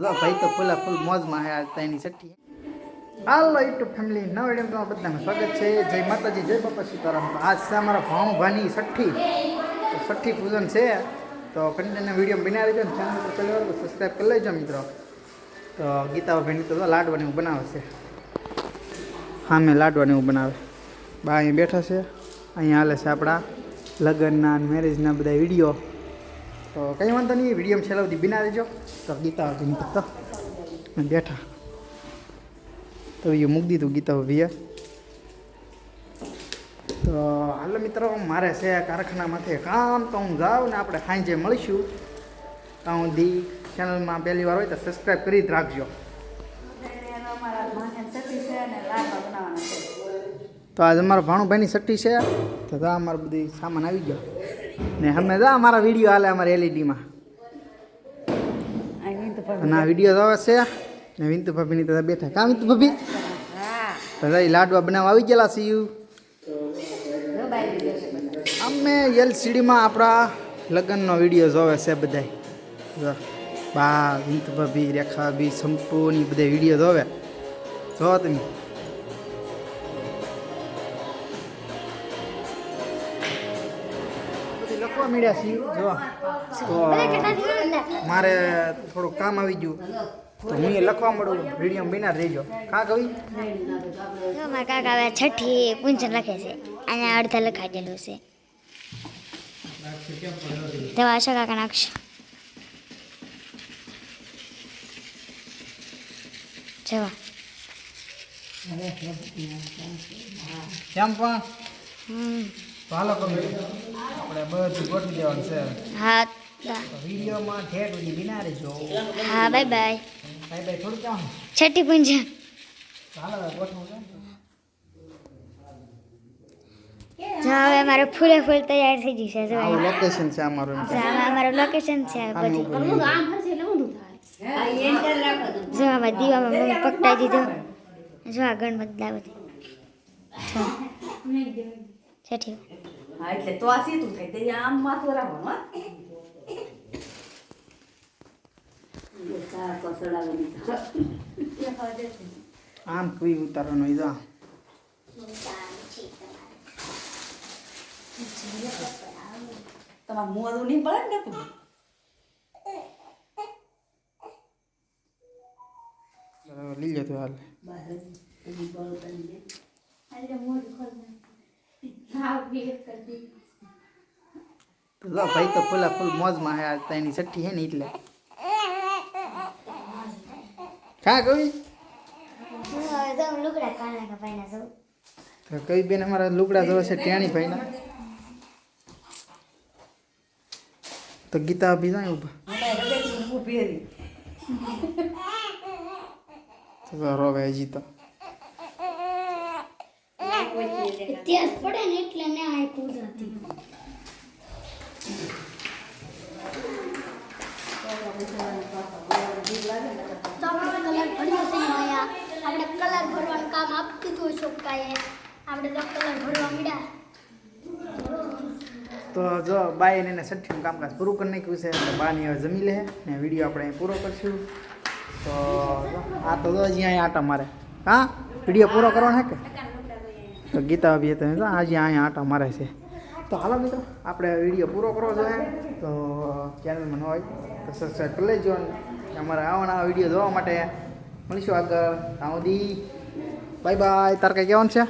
લો, ભાઈ તો ફૂલા ફૂલ મોજમાં હે આજ તાઈની છઠ્ઠી હાલો, યુટ્યુબ ફેમિલી નવા વીડિયો તમારા બધાને સ્વાગત છે. જય માતાજી, જય બાપા સીતારામ. આજ છે અમારા ભાણું ભાની છઠ્ઠી છઠ્ઠી પૂજન છે. તો કન્ટેન્ટના વીડિયો બનાવી ને ચેનલ પર વાર તો સબસ્ક્રાઈબ કરી લેજો મિત્રો. તો ગીતા ભાઈની તો લાડવાની એવું બનાવે છે. હા મેં લાડવાની એવું બનાવે. બા અહીં બેઠા છે. અહીંયા હાલે છે આપણા લગ્નના મેરેજના બધા વીડિયો તો કંઈ વાંધો નહીં વીડિયો છેલ્લા સુધી બિના દેજો તો ગીતા ભાભીની તો અને બેઠા. તો એ મૂકી દીધું ગીતા ભાભીએ તો હાલો મિત્રો, મારે છે કારખાનામાંથી કામ, તો હું જાઉં ને આપણે સાંજે મળીશું. ત્યાં સુધી ચેનલમાં પહેલી વાર હોય તો સબસ્ક્રાઈબ કરી જ રાખજો. તો આજે અમારા ભાણુભાઈની સટ્ટી છે. તો તો અમારો બધી સામાન આવી ગયો. ને અમે જા અમારા વીડિયો હાલે અમારા એલઈડીમાં આ વીડિયો તો છે. ને વિંતુ ભાભીની તો બેઠા. કા વિંતુ ભાભી? એ લાડવા બનાવવા આવી ગયેલા સીયુ અમે એલસીડીમાં આપણા લગ્નનો વીડિયો જોવે છે બધાય. બા વિંતુ ભાભી રેખા ભાભી સંપૂની બધા વીડિયો જોવે. જો તમે. બધી મળ્યા છીએ. જો તો મારે થોડું કામ આવી ગયું. તો હું એ લખવા મળું વીડિયો બિના રહેજો. કા કવિ? મારા કાકા હવે છઠ્ઠી પૂંજન લખે છે. અહીંયા અડધા લખાડેલું છે. તેવા આશા કાકા નાખશે. જવા. કેમ પણ? હાલો કવિ. આપણે બધું ગોઠવી દેવાનું છે. હા વિડીયોમાં ઠેઠ સુધી બિના રહેજો. હા બાય બાય. બાય બાય થોડું કહેવાનું છઠ્ઠી પૂંછન ચાલો હવે ગોઠવું છે. હવે અમારે ફૂલે ફૂલ તૈયાર થઈ જશે છે લોકેશન છે અમારું. અમારું લોકેશન છે જો આમાં દીવામાં મમ્મી પકડાઈ દીધો. જો આ ગણપત છઠ્ઠી. હા એટલે તો આ સીધું થાય તે આમ માથું રાખવાનું હા એ ચા કસડાવી દીધા. આમ કવિ ઉતારવાનો એ જો તમારે મોઢું નહીં પડે ને તું હવે લઈ લો તો હાલ તો લો ભાઈ તો ફૂલા ફૂલ મોજમાં હે આજ તાઈની છઠ્ઠી હે ને એટલે. કા કવિ? તો કઈ બેન અમારા લુગડા જોવે છે ટેણી ભાઈના. તો ગીતા બી જાય ઊભું. રોવે હજી તો. ત્યાં પડે ને એટલે ને આ કુદરતી કલર ભર્યો આપણે કલર ભરવાનું કામ આપી દીધું છોકરાએ આપણે તો ભરવા મળ્યા તો જો બાઈ એને છઠ્ઠીનું કામકાજ પૂરું કરી નાખ્યું છે એટલે બાની હવે જમી લે ને વીડિયો આપણે અહીં પૂરો કરશું. તો આ તો હજી અહીંયા આટા મારે. હા? વીડિયો પૂરો કરવાનો હે કે? તો ગીતા અભી તમે તો આજે અહીંયા આંટા મારે છે. તો હાલો મિત્રો, આપણે વીડિયો પૂરો કરવો જોઈએ તો ચેનલમાં ન હોય તો સબસ્ક્રાઈબ કરી લેજો અમારે આવવાના વીડિયો જોવા માટે મળીશું આગળ. ત્યાં બાય બાય તાર કંઈ કહેવાનું છે?